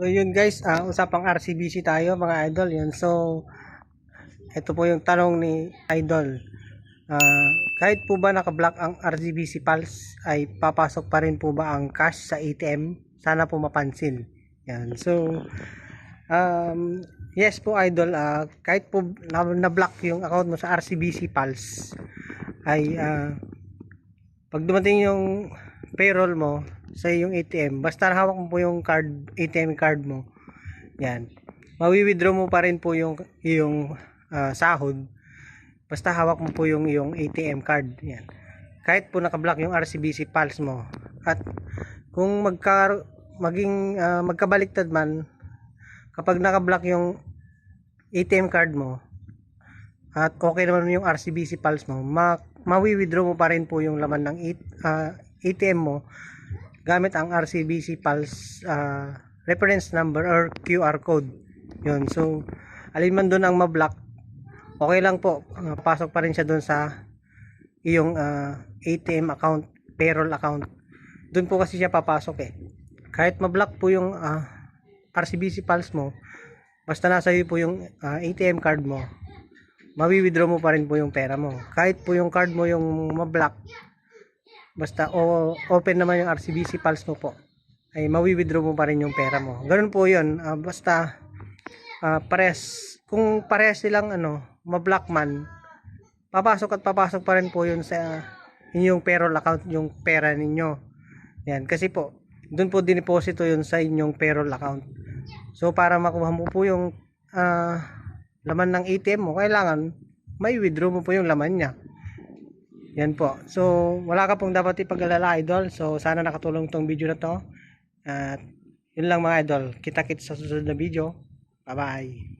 So yun guys, ah, usapang RCBC tayo mga idol. Yun. So ito po yung tanong ni idol. Ah, kahit po ba naka-block ang RCBC Pulse ay papasok pa rin po ba ang cash sa ATM? Sana po mapansin. Yan. So um, yes po idol, ah, kahit po na- na-block yung account mo sa RCBC Pulse ay ah, pag dumating yung payroll mo sa yung ATM, basta hawak mo po yung card, ATM card mo, yan, mawi-withdraw mo pa rin po yung, yung ah, sahod, basta hawak mo po yung, yung ATM card, yan. Kahit po nakablock yung RCBC Pulse mo, at kung magka, maging ah, magkabaliktad man, kapag nakablock yung ATM card mo, at okay naman yung RCBC Pulse mo, ma mawi-withdraw mo pa rin po yung laman ng it- ah, ATM mo gamit ang RCBC Pulse ah, reference number or QR code. Yun. So, alin man doon ang ma-block, okay lang po. Ah, pasok pa rin siya doon sa iyong ah, ATM account, payroll account. Doon po kasi siya papasok eh. Kahit ma-block po yung ah, RCBC Pulse mo, basta nasa iyo po yung ah, ATM card mo, mawi-withdraw mo pa rin po yung pera mo. Kahit po yung card mo yung ma-block, basta o, open naman yung RCBC Pulse mo po, ay mawi-withdraw mo pa rin yung pera mo. Ganun po yun. Ah, basta ah, pares, kung pares silang ano, ma-block man, papasok at papasok pa rin po yun sa inyong payroll account, yung pera ninyo. Yan, kasi po, doon po diniposito yun sa inyong payroll account. So, para makuha mo po yung ah, laman ng ATM mo, kailangan may withdraw mo po yung laman niya. Yan po. So, wala ka pong dapat ipag-alala, idol. So, sana nakatulong tong video na to. At, yun lang mga idol. Kita-kits sa susunod na video. Bye-bye.